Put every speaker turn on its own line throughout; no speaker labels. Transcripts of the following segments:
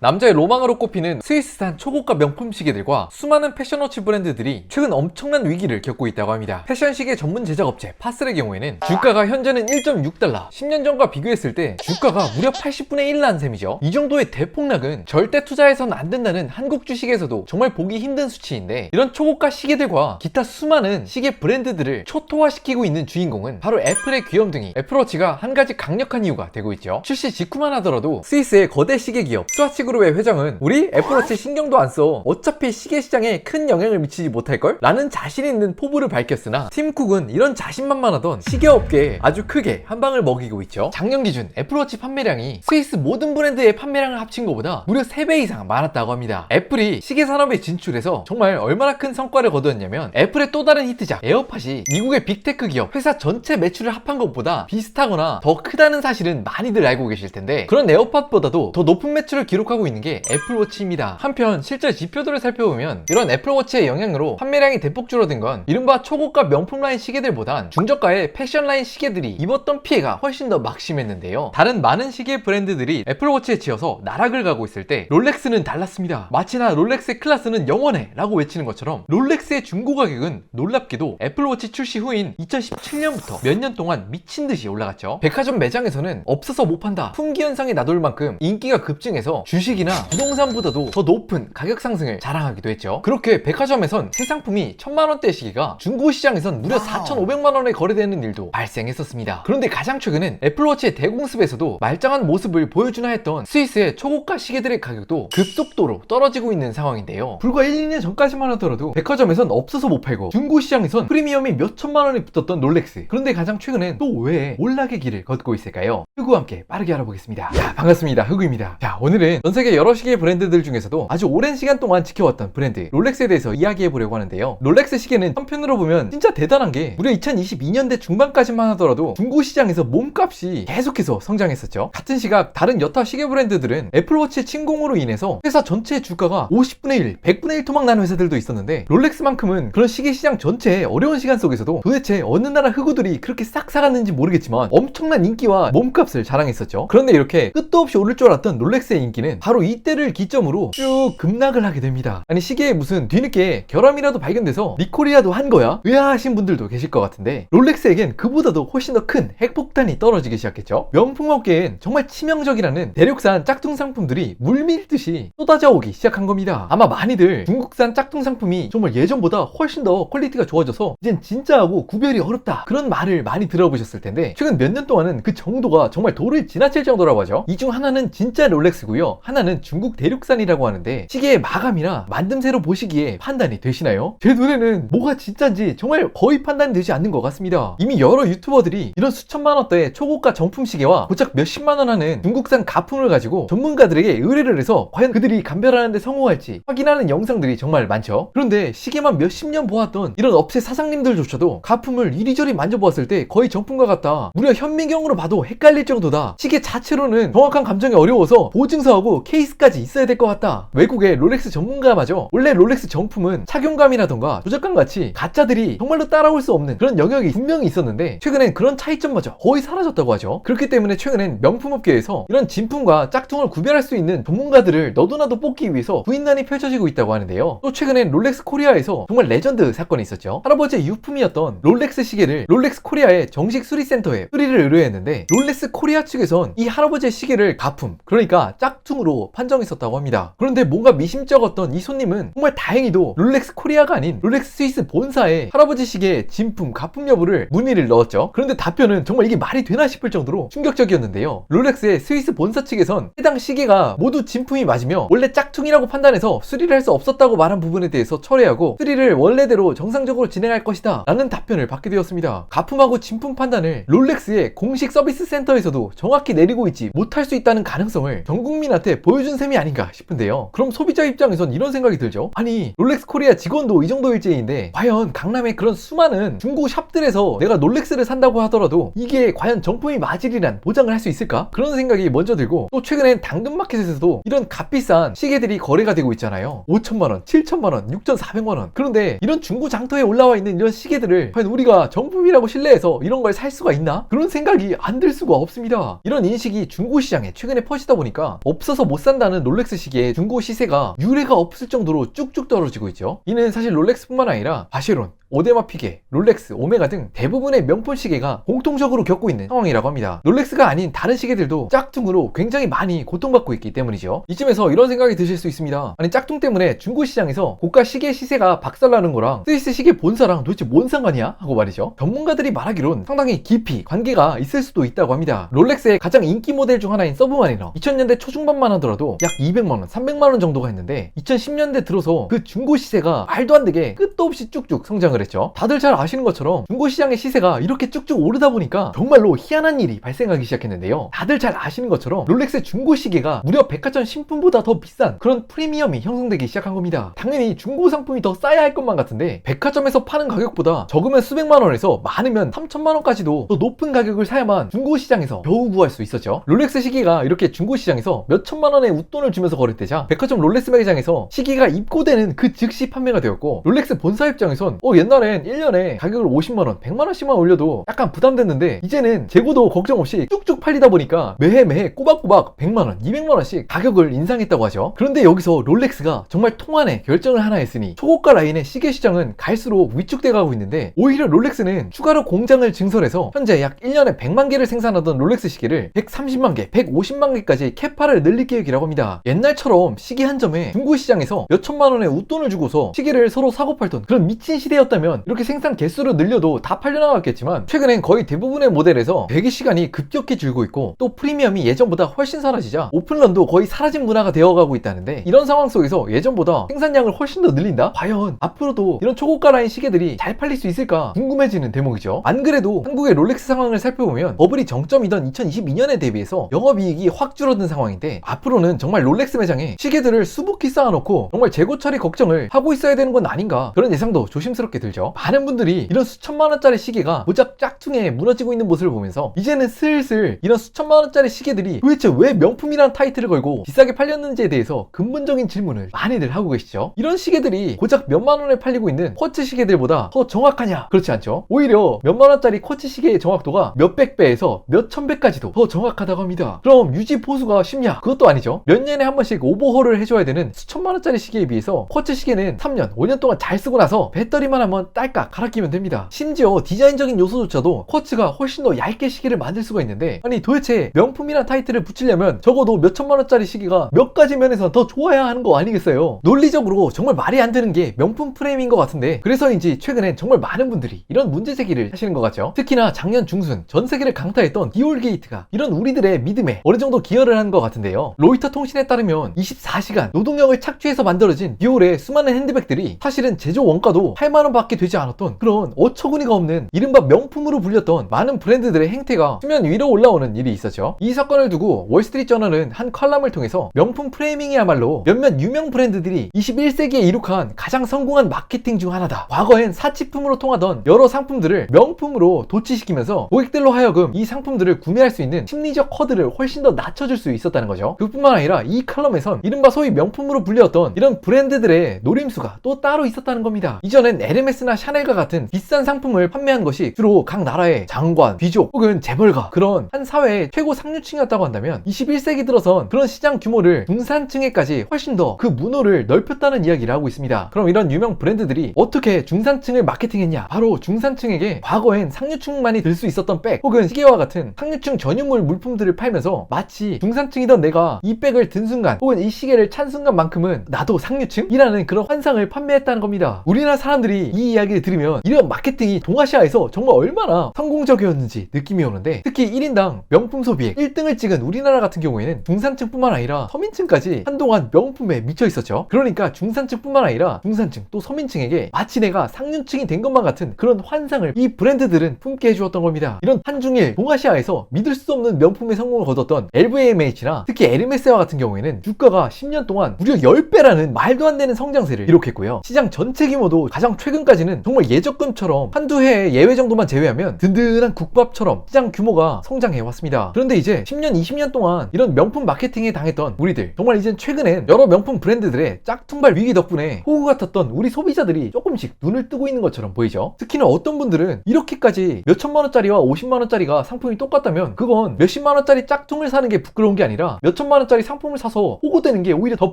남자의 로망으로 꼽히는 스위스산 초고가 명품 시계들과 수많은 패션워치 브랜드들이 최근 엄청난 위기를 겪고 있다고 합니다. 패션 시계 전문 제작업체 파슬의 경우에는 주가가 현재는 1.6달러, 10년 전과 비교했을 때 주가가 무려 80분의 1 난 셈이죠. 이 정도의 대폭락은 절대 투자해서는 안 된다는 한국 주식에서도 정말 보기 힘든 수치인데 이런 초고가 시계들과 기타 수많은 시계 브랜드들을 초토화시키고 있는 주인공은 바로 애플의 귀염둥이 애플워치가 한 가지 강력한 이유가 되고 있죠. 출시 직후만 하더라도 스위스의 거대 시계 기업 스와치 그 룹의 회장은 우리 애플워치 신경도 안 써. 어차피 시계 시장에 큰 영향을 미치지 못할걸? 라는 자신 있는 포부를 밝혔으나 팀 쿡은 이런 자신만만하던 시계업계에 아주 크게 한 방을 먹이고 있죠. 작년 기준 애플워치 판매량이 스위스 모든 브랜드의 판매량을 합친 것보다 무려 3배 이상 많았다고 합니다. 애플이 시계 산업에 진출해서 정말 얼마나 큰 성과를 거두었냐면 애플의 또 다른 히트작 에어팟이 미국의 빅테크 기업 회사 전체 매출을 합한 것보다 비슷하거나 더 크다는 사실은 많이들 알고 계실 텐데 그런 에어팟보다도 더 높은 매출을 기록하고 있는 게 애플워치입니다. 한편 실제 지표들을 살펴보면 이런 애플워치의 영향으로 판매량이 대폭 줄어든 건 이른바 초고가 명품 라인 시계들보단 중저가의 패션 라인 시계들이 입었던 피해가 훨씬 더 막심했는데요. 다른 많은 시계 브랜드들이 애플워치에 치여서 나락을 가고 있을 때 롤렉스는 달랐습니다. 마치나 롤렉스의 클래스는 영원해 라고 외치는 것처럼 롤렉스의 중고 가격은 놀랍게도 애플워치 출시 후인 2017년부터 몇 년 동안 미친 듯이 올라갔죠. 백화점 매장에서는 없어서 못 판다. 품귀 현상이 나돌 만큼 인기가 급증해서 주식 이나 부동산보다도 더 높은 가격 상승을 자랑하기도 했죠. 그렇게 백화점에선 새 상품이 천만 원대 시계가 중고 시장에선 무려 4,500만 원에 거래되는 일도 발생했었습니다. 그런데 가장 최근엔 애플워치의 대공습에서도 말짱한 모습을 보여주나 했던 스위스의 초고가 시계들의 가격도 급속도로 떨어지고 있는 상황인데요. 불과 1, 2년 전까지만 하더라도 백화점에선 없어서 못 팔고 중고 시장에선 프리미엄이 몇 천만 원이 붙었던 롤렉스. 그런데 가장 최근엔 또 왜 올락의 길을 걷고 있을까요? 흑우와 함께 빠르게 알아보겠습니다. 야, 반갑습니다. 흑우입니다. 자, 오늘은 전세 계 여러 시계 브랜드들 중에서도 아주 오랜 시간 동안 지켜왔던 브랜드 롤렉스에 대해서 이야기해 보려고 하는데요. 롤렉스 시계는 한편으로 보면 진짜 대단한 게 무려 2022년대 중반까지만 하더라도 중고 시장에서 몸값이 계속해서 성장했었죠. 같은 시각 다른 여타 시계 브랜드들은 애플워치의 침공으로 인해서 회사 전체의 주가가 50분의 1, 100분의 1 토막 나는 회사들도 있었는데 롤렉스만큼은 그런 시계 시장 전체의 어려운 시간 속에서도 도대체 어느 나라 흑우들이 그렇게 싹 사갔는지 모르겠지만 엄청난 인기와 몸값을 자랑했었죠. 그런데 이렇게 끝도 없이 오를 줄 알았던 롤렉스의 인기는 바로 이때를 기점으로 쭉 급락을 하게 됩니다. 아니 시계에 무슨 뒤늦게 결함이라도 발견돼서 니코리아도 한 거야? 의아하신 분들도 계실 것 같은데 롤렉스에겐 그보다도 훨씬 더 큰 핵폭탄이 떨어지기 시작했죠. 명품 업계엔 정말 치명적이라는 대륙산 짝퉁 상품들이 물밀듯이 쏟아져 오기 시작한 겁니다. 아마 많이들 중국산 짝퉁 상품이 정말 예전보다 훨씬 더 퀄리티가 좋아져서 이젠 진짜하고 구별이 어렵다 그런 말을 많이 들어보셨을 텐데 최근 몇 년 동안은 그 정도가 정말 도를 지나칠 정도라고 하죠. 이 중 하나는 진짜 롤렉스고요. 하나는 중국 대륙산이라고 하는데 시계의 마감이나 만듦새로 보시기에 판단이 되시나요? 제 눈에는 뭐가 진짜인지 정말 거의 판단이 되지 않는 것 같습니다. 이미 여러 유튜버들이 이런 수천만 원대의 초고가 정품 시계와 고작 몇십만 원 하는 중국산 가품을 가지고 전문가들에게 의뢰를 해서 과연 그들이 감별하는 데 성공할지 확인하는 영상들이 정말 많죠. 그런데 시계만 몇십 년 보았던 이런 업체 사장님들조차도 가품을 이리저리 만져보았을 때 거의 정품과 같다. 무려 현미경으로 봐도 헷갈릴 정도다. 시계 자체로는 정확한 감정이 어려워서 보증서하고 케이스까지 있어야 될 것 같다. 외국의 롤렉스 전문가마저 원래 롤렉스 정품은 착용감이라던가 조작감 같이 가짜들이 정말로 따라올 수 없는 그런 영역이 분명히 있었는데 최근엔 그런 차이점마저 거의 사라졌다고 하죠. 그렇기 때문에 최근엔 명품 업계에서 이런 진품과 짝퉁을 구별할 수 있는 전문가들을 너도나도 뽑기 위해서 구인난이 펼쳐지고 있다고 하는데요. 또 최근엔 롤렉스 코리아에서 정말 레전드 사건이 있었죠. 할아버지의 유품이었던 롤렉스 시계를 롤렉스 코리아의 정식 수리센터에 수리를 의뢰했는데 롤렉스 코리아 측에선 이 할아버지의 시계를 가품, 그러니까 짝퉁으로 판정했었다고 합니다. 그런데 뭔가 미심쩍었던 이 손님은 정말 다행히도 롤렉스 코리아가 아닌 롤렉스 스위스 본사에 할아버지 시계의 진품, 가품 여부를 문의를 넣었죠. 그런데 답변은 정말 이게 말이 되나 싶을 정도로 충격적이었는데요. 롤렉스의 스위스 본사 측에선 해당 시계가 모두 진품이 맞으며 원래 짝퉁이라고 판단해서 수리를 할 수 없었다고 말한 부분에 대해서 철회하고 수리를 원래대로 정상적으로 진행할 것이다 라는 답변을 받게 되었습니다. 가품하고 진품 판단을 롤렉스의 공식 서비스 센터에서도 정확히 내리고 있지 못할 수 있다는 가능성을 전 국민한테 보여준 셈이 아닌가 싶은데요. 그럼 소비자 입장에선 이런 생각이 들죠. 아니 롤렉스 코리아 직원도 이 정도 일제인데 과연 강남의 그런 수많은 중고 샵들에서 내가 롤렉스를 산다고 하더라도 이게 과연 정품이 맞으리란 보장을 할 수 있을까? 그런 생각이 먼저 들고 또 최근엔 당근마켓에서도 이런 값비싼 시계들이 거래가 되고 있잖아요. 5천만원, 7천만원, 6,400만원. 그런데 이런 중고 장터에 올라와 있는 이런 시계들을 과연 우리가 정품이라고 신뢰해서 이런 걸 살 수가 있나? 그런 생각이 안 들 수가 없습니다. 이런 인식이 중고 시장에 최근에 퍼지다 보니까 없어서 못 산다는 롤렉스 시계의 중고 시세가 유례가 없을 정도로 쭉쭉 떨어지고 있죠. 이는 사실 롤렉스뿐만 아니라 바쉐론, 오데마 피게, 롤렉스, 오메가 등 대부분의 명품 시계가 공통적으로 겪고 있는 상황이라고 합니다. 롤렉스가 아닌 다른 시계들도 짝퉁으로 굉장히 많이 고통받고 있기 때문이죠. 이쯤에서 이런 생각이 드실 수 있습니다. 아니 짝퉁 때문에 중고 시장에서 고가 시계 시세가 박살나는 거랑 스위스 시계 본사랑 도대체 뭔 상관이야? 하고 말이죠. 전문가들이 말하기론 상당히 깊이 관계가 있을 수도 있다고 합니다. 롤렉스의 가장 인기 모델 중 하나인 서브마리너 2000년대 초중반만 하더라도 약 200만 원, 300만 원 정도가 했는데 2010년대 들어서 그 중고 시세가 말도 안 되게 끝도 없이 쭉쭉 성장을 했죠. 다들 잘 아시는 것처럼 중고 시장의 시세가 이렇게 쭉쭉 오르다 보니까 정말로 희한한 일이 발생하기 시작했는데요. 다들 잘 아시는 것처럼 롤렉스 중고 시계가 무려 백화점 신품보다 더 비싼 그런 프리미엄이 형성되기 시작한 겁니다. 당연히 중고 상품이 더 싸야 할 것만 같은데 백화점에서 파는 가격보다 적으면 수백만 원에서 많으면 3천만 원까지도 더 높은 가격을 사야만 중고 시장에서 겨우 구할 수 있었죠. 롤렉스 시계가 이렇게 중고 시장에서 몇 천만 원의 웃돈을 주면서 거래되자 백화점 롤렉스 매장에서 시계가 입고되는 그 즉시 판매가 되었고 롤렉스 본사 입장에선 어 옛날엔 1년에 가격을 50만 원, 100만 원씩만 올려도 약간 부담됐는데 이제는 재고도 걱정 없이 쭉쭉 팔리다 보니까 매해 매해 꼬박꼬박 100만 원, 200만 원씩 가격을 인상했다고 하죠. 그런데 여기서 롤렉스가 정말 통한의 결정을 하나 했으니 초고가 라인의 시계 시장은 갈수록 위축돼 가고 있는데 오히려 롤렉스는 추가로 공장을 증설해서 현재 약 1년에 100만 개를 생산하던 롤렉스 시계를 130만 개, 150만 개까지 캐파를 늘릴 계획이라고 합니다. 옛날처럼 시계 한 점에 중고 시장에서 몇 천만 원의 웃돈을 주고서 시계를 서로 사고 팔던 그런 미친 시대였다 면 이렇게 생산 개수를 늘려도 다 팔려나갔겠지만 최근엔 거의 대부분의 모델에서 배기 시간이 급격히 줄고 있고 또 프리미엄이 예전보다 훨씬 사라지자 오픈런도 거의 사라진 문화가 되어가고 있다는데 이런 상황 속에서 예전보다 생산량을 훨씬 더 늘린다? 과연 앞으로도 이런 초고가 라인 시계들이 잘 팔릴 수 있을까 궁금해지는 대목이죠. 안 그래도 한국의 롤렉스 상황을 살펴보면 버블이 정점이던 2022년에 대비해서 영업이익이 확 줄어든 상황인데 앞으로는 정말 롤렉스 매장에 시계들을 수북히 쌓아놓고 정말 재고 처리 걱정을 하고 있어야 되는 건 아닌가 그런 예상도 조심스럽게 들죠. 많은 분들이 이런 수천만 원짜리 시계가 고작 짝퉁에 무너지고 있는 모습을 보면서 이제는 슬슬 이런 수천만 원짜리 시계들이 도대체 왜 명품이라는 타이틀을 걸고 비싸게 팔렸는지에 대해서 근본적인 질문을 많이들 하고 계시죠. 이런 시계들이 고작 몇만 원에 팔리고 있는 쿼츠 시계들보다 더 정확하냐? 그렇지 않죠. 오히려 몇만 원짜리 쿼츠 시계의 정확도가 몇백 배에서 몇천 배까지도 더 정확하다고 합니다. 그럼 유지 보수가 쉽냐? 그것도 아니죠. 몇 년에 한 번씩 오버홀을 해줘야 되는 수천만 원짜리 시계에 비해서 쿼츠 시계는 3년, 5년 동안 잘 쓰고 나서 배터리만 한번 딸깍 갈아 끼면 됩니다. 심지어 디자인적인 요소조차도 쿼츠가 훨씬 더 얇게 시계를 만들 수가 있는데 아니 도대체 명품이란 타이틀을 붙이려면 적어도 몇 천만 원짜리 시계가 몇 가지 면에서 더 좋아야 하는 거 아니겠어요? 논리적으로 정말 말이 안 되는 게 명품 프레임인 것 같은데 그래서인지 최근엔 정말 많은 분들이 이런 문제 제기를 하시는 것 같죠. 특히나 작년 중순 전 세계를 강타했던 디올 게이트가 이런 우리들의 믿음에 어느 정도 기여를 한 것 같은데요. 로이터 통신에 따르면 24시간 노동력을 착취해서 만들어진 디올의 수많은 핸드백들이 사실은 제조 원가도 8만 원밖에 되지 않았던 그런 어처구니가 없는 이른바 명품으로 불렸던 많은 브랜드들의 행태가 수면 위로 올라오는 일이 있었죠. 이 사건을 두고 월스트리트 저널은 한 컬럼을 통해서 명품 프레이밍이야말로 몇몇 유명 브랜드들이 21세기에 이룩한 가장 성공한 마케팅 중 하나다. 과거엔 사치품으로 통하던 여러 상품들을 명품으로 도취시키면서 고객들로 하여금 이 상품들을 구매할 수 있는 심리적 허들을 훨씬 더 낮춰줄 수 있었다는 거죠. 그뿐만 아니라 이 칼럼에선 이른바 소위 명품으로 불렸던 이런 브랜드들의 노림수가 또 따로 있었다는 겁니다. 이전엔 에르메 스나 샤넬과 같은 비싼 상품을 판매한 것이 주로 각 나라의 장관, 귀족 혹은 재벌가 그런 한 사회의 최고 상류층이었다고 한다면 21세기 들어선 그런 시장 규모를 중산층에까지 훨씬 더 그 문호를 넓혔다는 이야기를 하고 있습니다. 그럼 이런 유명 브랜드들이 어떻게 중산층을 마케팅했냐? 바로 중산층에게 과거엔 상류층만이 들 수 있었던 백 혹은 시계와 같은 상류층 전유물 물품들을 팔면서 마치 중산층이던 내가 이 백을 든 순간 혹은 이 시계를 찬 순간만큼은 나도 상류층이라는 그런 환상을 판매했다는 겁니다. 우리나라 사람들이 이 이야기를 들으면 이런 마케팅이 동아시아에서 정말 얼마나 성공적이었는지 느낌이 오는데 특히 1인당 명품 소비액 1등을 찍은 우리나라 같은 경우에는 중산층뿐만 아니라 서민층까지 한동안 명품에 미쳐 있었죠. 그러니까 중산층뿐만 아니라 중산층 또 서민층에게 마치 내가 상류층이 된 것만 같은 그런 환상을 이 브랜드들은 품게 해주었던 겁니다. 이런 한중일 동아시아에서 믿을 수 없는 명품의 성공을 거뒀던 LVMH나 특히 에르메스와 같은 경우에는 주가가 10년 동안 무려 10배라는 말도 안 되는 성장세를 기록했고요. 시장 전체 규모도 가장 최근까 지 지금까지는 정말 예적금처럼 한두 해의 예외 정도만 제외하면 든든한 국밥처럼 시장 규모가 성장해 왔습니다. 그런데 이제 10년, 20년 동안 이런 명품 마케팅에 당했던 우리들 정말 이젠 최근엔 여러 명품 브랜드들의 짝퉁발 위기 덕분에 호구 같았던 우리 소비자들이 조금씩 눈을 뜨고 있는 것처럼 보이죠. 특히나 어떤 분들은 이렇게까지 몇천만 원짜리와 50만 원짜리가 상품이 똑같다면 그건 몇십만 원짜리 짝퉁을 사는 게 부끄러운 게 아니라 몇천만 원짜리 상품을 사서 호구되는 게 오히려 더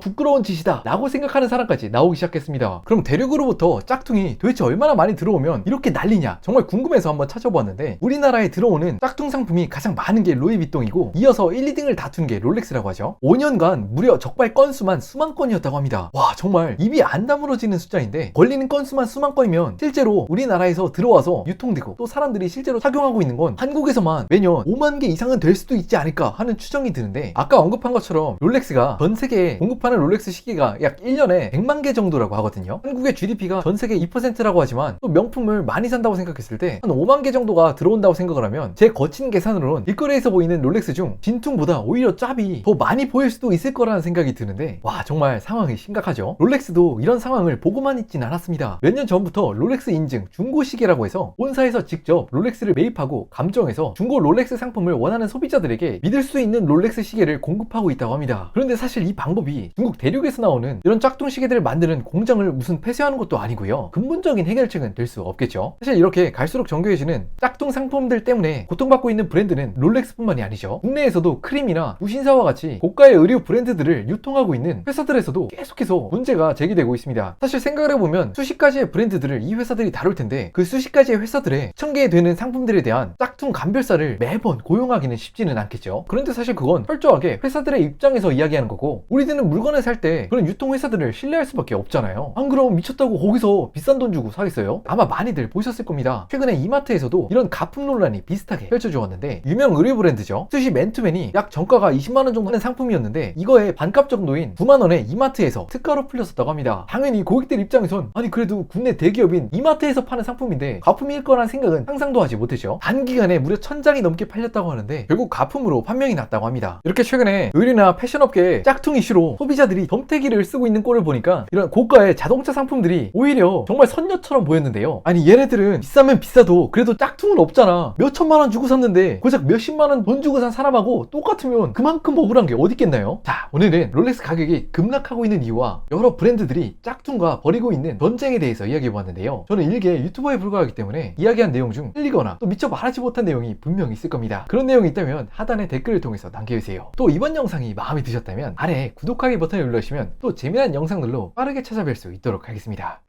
부끄러운 짓이다 라고 생각하는 사람까지 나오기 시작했습니다. 그럼 대륙으로부터 짝퉁이 도대체 얼마나 많이 들어오면 이렇게 난리냐 정말 궁금해서 한번 찾아보았는데 우리나라에 들어오는 짝퉁 상품이 가장 많은 게 루이비통이고 이어서 1, 2등을 다투는 게 롤렉스라고 하죠. 5년간 무려 적발 건수만 수만 건이었다고 합니다. 와 정말 입이 안 다물어지는 숫자인데 걸리는 건수만 수만 건이면 실제로 우리나라에서 들어와서 유통되고 또 사람들이 실제로 착용하고 있는 건 한국에서만 매년 5만 개 이상은 될 수도 있지 않을까 하는 추정이 드는데 아까 언급한 것처럼 롤렉스가 전 세계에 공급하는 롤렉스 시계가 약 1년에 100만 개 정도라고 하거든요. 한국의 GDP가 전 세계 2% 라고 하지만 또 명품을 많이 산다고 생각했을 때 한 5만 개 정도가 들어온다고 생각을 하면 제 거친 계산으로는 일거리에서 보이는 롤렉스 중 진퉁보다 오히려 짭이 더 많이 보일 수도 있을 거라는 생각이 드는데 와 정말 상황이 심각하죠. 롤렉스도 이런 상황을 보고만 있진 않았습니다. 몇 년 전부터 롤렉스 인증 중고 시계라고 해서 본사에서 직접 롤렉스를 매입하고 감정해서 중고 롤렉스 상품을 원하는 소비자들에게 믿을 수 있는 롤렉스 시계를 공급하고 있다고 합니다. 그런데 사실 이 방법이 중국 대륙에서 나오는 이런 짝퉁 시계들을 만드는 공장을 무슨 폐쇄하는 것도 아니고요. 근본적 인 해결책은 될 수 없겠죠. 사실 이렇게 갈수록 정교해지는 짝퉁 상품들 때문에 고통받고 있는 브랜드는 롤렉스뿐만이 아니죠. 국내에서도 크림이나 무신사와 같이 고가의 의류 브랜드들을 유통하고 있는 회사들에서도 계속해서 문제가 제기되고 있습니다. 사실 생각을 해보면 수십 가지의 브랜드들을 이 회사들이 다룰 텐데 그 수십 가지의 회사들의 천 개에 되는 상품들에 대한 짝퉁 감별사를 매번 고용하기는 쉽지는 않겠죠. 그런데 사실 그건 철저하게 회사들의 입장에서 이야기하는 거고 우리들은 물건을 살 때 그런 유통 회사들을 신뢰할 수밖에 없잖아요. 안 그럼 미쳤다고 거기서 비싼 돈 주고 사겠어요? 아마 많이들 보셨을 겁니다. 최근에 이마트에서도 이런 가품 논란이 비슷하게 펼쳐져 왔는데 유명 의류 브랜드죠. 스시 맨투맨이 약 정가가 20만 원 정도 하는 상품이었는데 이거의 반값 정도인 9만 원에 이마트에서 특가로 풀렸었다고 합니다. 당연히 고객들 입장에선 아니 그래도 국내 대기업인 이마트에서 파는 상품인데 가품일 거란 생각은 상상도 하지 못했죠. 단기간에 무려 천 장이 넘게 팔렸다고 하는데 결국 가품으로 판명이 났다고 합니다. 이렇게 최근에 의류나 패션업계의 짝퉁 이슈로 소비자들이 덤태기를 쓰고 있는 꼴을 보니까 이런 고가의 자동차 상품들이 오히려 정말 선 녀처럼 보였는데요. 아니 얘네들은 비싸면 비싸도 그래도 짝퉁은 없잖아. 몇 천만 원 주고 샀는데 고작 몇 십만 원 돈 주고 산 사람하고 똑같으면 그만큼 억울한 게 어디 있겠나요? 자 오늘은 롤렉스 가격이 급락하고 있는 이유와 여러 브랜드들이 짝퉁과 벌이고 있는 전쟁에 대해서 이야기해 보았는데요. 저는 일개 유튜버에 불과하기 때문에 이야기한 내용 중 틀리거나 또 미처 말하지 못한 내용이 분명히 있을 겁니다. 그런 내용이 있다면 하단에 댓글을 통해서 남겨주세요. 또 이번 영상이 마음에 드셨다면 아래 구독하기 버튼을 눌러주시면 또 재미난 영상들로 빠르게 찾아뵐 수 있도록 하겠습니다.